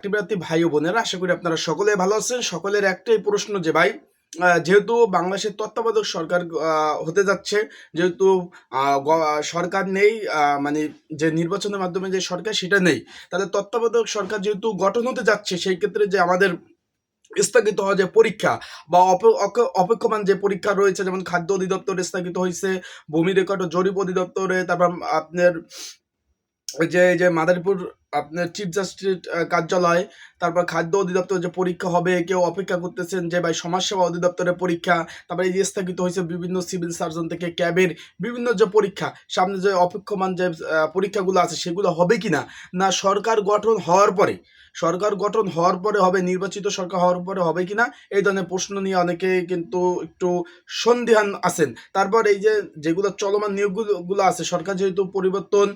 চাকরিপ্রার্থী ভাই ও বোনেরা, আশা করি আপনারা সকলে ভালো আছেন। সকলের একটাই প্রশ্ন যে, ভাই যেহেতু বাংলাদেশের তত্ত্বাবধায়ক সরকার হতে যাচ্ছে, যেহেতু সরকার নেই মানে যে নির্বাচনের মাধ্যমে যে সরকার, সেটা নেই। তাহলে তত্ত্বাবধায়ক সরকার যেহেতু গঠন হতে যাচ্ছে, সেই ক্ষেত্রে যে আমাদের স্থগিত হওয়া যে পরীক্ষা বা অপেক্ষমান যে পরীক্ষা রয়েছে, যেমন খাদ্য অধিদপ্তর স্থগিত হয়েছে, ভূমি রেকর্ড ও জরিপ অধিদপ্তরে, তারপর আপনার, যে যে মাদারীপুর আপনার চিফ জাস্টিস কার্যালয়, তারপর খাদ্য অধিদপ্তর যে পরীক্ষা হবে, কেউ অপেক্ষা করতেছেন যে ভাই সমাজসেবা অধিদপ্তরের পরীক্ষা, তারপরে এই যে স্থগিত হয়েছে বিভিন্ন সিভিল সার্জন থেকে ক্যাবের বিভিন্ন যে পরীক্ষা, সামনে যে অপেক্ষমান যে পরীক্ষাগুলো আছে, সেগুলো হবে কি না? না, সরকার গঠন হওয়ার পরে, সরকার গঠন হওয়ার পরে হবে, নির্বাচিত সরকার হওয়ার পরে হবে কিনা এই ধরনের প্রশ্ন নিয়ে অনেকে কিন্তু একটু সন্দিহান আছেন। তারপর এই যে যেগুলো চলমান নিয়োগগুলো আছে, সরকার যেহেতু পরিবর্তন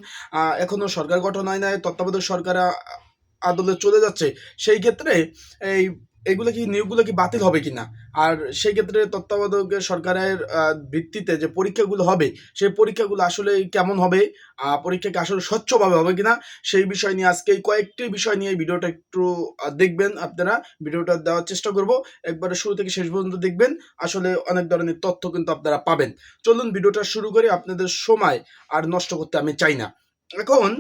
এখনও সরকার গঠন হয় না তত্ত্বাবধায়ক সরকার আদলে চলে যাচ্ছে সেই ক্ষেত্রে এই এগুলো কি নিয়োগগুলো কি বাতিল হবে কি না আর সেই ক্ষেত্রে তত্ত্বাবধায়কের সরকারের ভিত্তিতে যে পরীক্ষাগুলো হবে সেই পরীক্ষাগুলো আসলে কেমন হবে? আহ, পরীক্ষা কি আসলে স্বচ্ছভাবে হবে কিনা? সেই বিষয় নিয়ে আজকে কয়েকটি বিষয় নিয়ে ভিডিওটা একটু দেখবেন আপনারা। ভিডিওটা দেওয়ার চেষ্টা করব। একবারে শুরু থেকে শেষ পর্যন্ত দেখবেন। আসলে অনেক ধরনের তথ্য কিন্তু আপনারা পাবেন। চলুন ভিডিওটা শুরু করে। আপনাদের সময় আর নষ্ট করতে আমি চাই না। এখন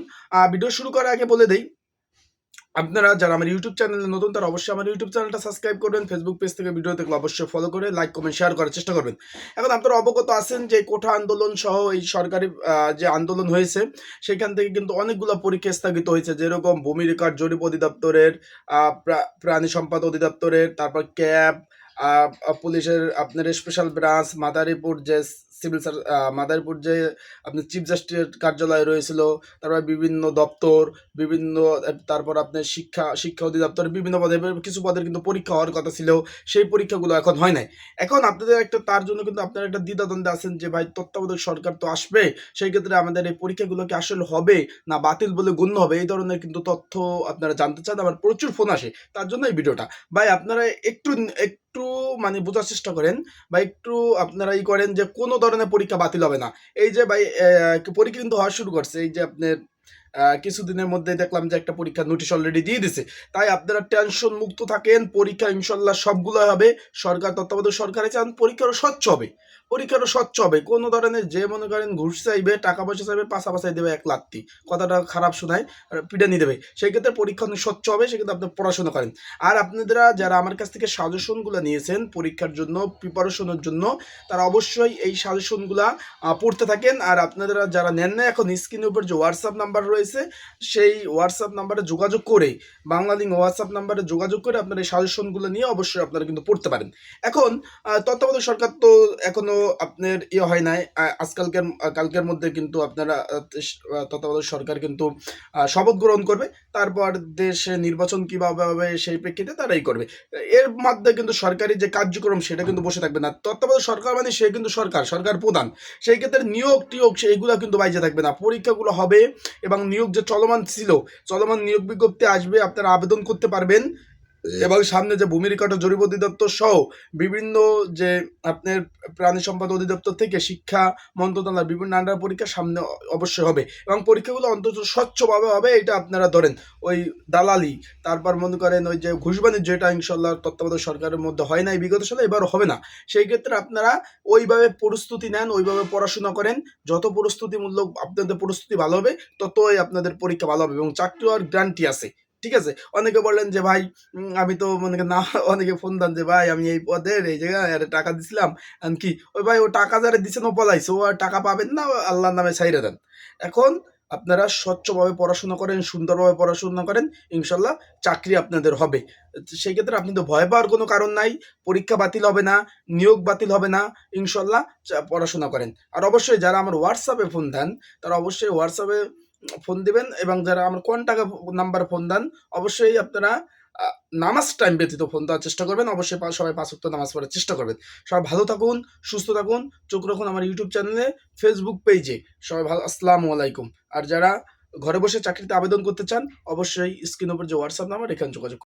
ভিডিও শুরু করার আগে বলে দেই, আপনারা যারা আমার ইউটিউব চ্যানেলে নতুন, তারা অবশ্যই আমার ইউটিউব চ্যানেলটা সাবস্ক্রাইব করবেন ফেসবুক পেজ থেকে ভিডিও দেখলে অবশ্যই ফলো করে লাইক কমেন্ট শেয়ার করার চেষ্টা করবেন। এখন আপনারা অবগত আছেন যে কোঠা আন্দোলন সহ এই সরকারি যে আন্দোলন হয়েছে, সেখান থেকে কিন্তু অনেকগুলো পরীক্ষা স্থগিত হয়েছে, যেরকম ভূমি রেকর্ড জরিপ অধিদপ্তরের প্রাণী সম্পদ অধিদপ্তরের, তারপর ক্যাব পুলিশের, আপনার স্পেশাল ব্রাঞ্চ মাদারীপুর যে সিভিল মাদারীপুর যে আপনার চিফ জাস্টিসের কার্যালয় রয়েছিল, তারপর বিভিন্ন দপ্তর, বিভিন্ন, তারপর আপনার শিক্ষা শিক্ষা অধিদপ্তর, বিভিন্ন পদে, কিছু পদের কিন্তু পরীক্ষা হওয়ার কথা ছিল, সেই পরীক্ষাগুলো এখন হয় নাই। এখন আপনাদের একটা, তার জন্য কিন্তু আপনারা একটা দ্বিধাদ্বন্দ্বে আছেন যে, ভাই, তত্ত্বাবধায়ক সরকার তো আসবে, সেই ক্ষেত্রে আমাদের এই পরীক্ষাগুলো কি আসলে হবে না বাতিল বলে গণ্য হবে? এই ধরনের কিন্তু তথ্য আপনারা জানতে চান, আবার প্রচুর ফোন আসে, তার জন্য এই ভিডিওটা। ভাই, আপনারা একটু একটু মানে বোঝার চেষ্টা করেন, বা একটু আপনারা ই করেন যে, কোনো ধরনের পরীক্ষা বাতিল হবে না। এই যে ভাই পরীক্ষা কিন্তু হওয়া শুরু করছে। এই যে আপনার কিছুদিনের মধ্যে দেখলাম যে একটা পরীক্ষা নোটিশ অলরেডি দিয়ে দিছে। তাই আপনারা টেনশন মুক্ত থাকেন, পরীক্ষা ইনশাল্লাহ সবগুলো হবে। সরকার তত্ত্বাবধায়ক সরকারে চান পরীক্ষারও স্বচ্ছ হবে। পরীক্ষারও স্বচ্ছ হবে। কোনো ধরনের যে মনে করেন ঘুষ চাইবে, টাকা পয়সা চাইবে পাশা দেবে এক লাত্তি কথাটা খারাপ শোনায় পিটানি দেবে। সেই ক্ষেত্রে পরীক্ষা অনেক স্বচ্ছ হবে, সেক্ষেত্রে আপনি পড়াশোনা করেন। আর আপনারা যারা আমার কাছ থেকে সাজেশনগুলো নিয়েছেন পরীক্ষার জন্য, প্রিপারেশনের জন্য, তারা অবশ্যই এই সাজেশনগুলা পড়তে থাকেন। আর আপনারা যারা নেন না এখন স্ক্রিনের উপর যে হোয়াটসঅ্যাপ নাম্বার রয়েছে, সেই হোয়াটসঅ্যাপ নাম্বারে যোগাযোগ করে বাংলা লিঙ্ক হোয়াটসঅ্যাপ নাম্বারে যোগাযোগ করে আপনারা এই সাজেশনগুলো নিয়ে অবশ্যই আপনারা কিন্তু পড়তে পারেন। এখন তত্ত্বাবধায়ক সরকার তো এখনও আপনার ইয়ে হয় নাই। আজকালকের কালকের মধ্যে কিন্তু আপনারা তত্ত্বাবধায়ক সরকার কিন্তু শপথ গ্রহণ করবে। তারপর দেশে নির্বাচন কীভাবে হবে সেই প্রেক্ষিতে তারাই করবে। এর মধ্যে কিন্তু সরকারি যে কার্যক্রম, সেটা কিন্তু বসে থাকবে না। তত্ত্বাবধায়ক সরকার মানে সে কিন্তু সরকার সরকার প্রধান। সেই ক্ষেত্রে নিয়োগ, টিয়োগ সেইগুলো কিন্তু বাইজে থাকবে না। পরীক্ষাগুলো হবে এবং নিয়োগ যে চলমান ছিল, চলমান নিয়োগ বিজ্ঞপ্তি আসবে, আপনারা আবেদন করতে পারবেন। এবং সামনে যে ভূমি রেকর্ড জরিপ অধিদপ্তর সহ বিভিন্ন যে আপনার প্রাণী সম্পদ অধিদপ্তর থেকে শিক্ষা মন্ত্রণালয় বিভিন্ন আন্ডার পরীক্ষা সামনে অবশ্যই হবে এবং পরীক্ষাগুলো অন্তত স্বচ্ছভাবে হবে, এটা আপনারা ধরেন ওই দালালি, তারপর মনে করেন ওই যে ঘুষ বাণিজ্য যেটা ইনশাল্লাহ তত্ত্বাবধায়ক সরকারের মধ্যে হয় নাই, বিগত সালে এবারও হবে না। সেই ক্ষেত্রে আপনারা ওইভাবে প্রস্তুতি নেন, ওইভাবে পড়াশোনা করেন, যত প্রস্তুতিমূলক আপনাদের প্রস্তুতি ভালো হবে, ততই আপনাদের পরীক্ষা ভালো হবে এবং চাকরি হওয়ার গ্যারান্টি আছে। ঠিক আছে? অনেকে বললেন যে, ভাই আমি তো মনে না, অনেকে ফোন দেন যে, ভাই, আমি এই পদের এই জায়গায় টাকা দিছিলাম। কি, ওই ভাই, ও টাকা যারা দিচ্ছেন ও পলাইছে। ও আর টাকা পাবেন না, আল্লাহর নামে ছাইরে দেন। এখন আপনারা স্বচ্ছভাবে পড়াশোনা করেন, সুন্দরভাবে পড়াশোনা করেন, ইনশাল্লাহ চাকরি আপনাদের হবে। সেই ক্ষেত্রে আপনি তো ভয় পাওয়ার কোনো কারণ নাই, পরীক্ষা বাতিল হবে না, নিয়োগ বাতিল হবে না, ইনশাল্লাহ পড়াশোনা করেন। আর অবশ্যই যারা আমার হোয়াটসঅ্যাপে ফোন দেন, তারা অবশ্যই হোয়াটসঅ্যাপে ফোন দিবেন এবং যারা আমার কোন টাকা নাম্বারে ফোন দেন, অবশ্যই আপনারা নামাজ টাইম ব্যতীত ফোন দেওয়ার চেষ্টা করবেন। অবশ্যই সবাই পাঁচ সপ্তাহ নামাজ পড়ার চেষ্টা করবেন। সবাই ভালো থাকুন, সুস্থ থাকুন, চোখ রাখুন আমার ইউটিউব চ্যানেলে ফেসবুক পেজে সবাই ভালো, আসসালামু আলাইকুম। আর যারা ঘরে বসে চাকরিতে আবেদন করতে চান, অবশ্যই স্ক্রিন উপর যে হোয়াটসঅ্যাপ নাম্বার এখানে যোগাযোগ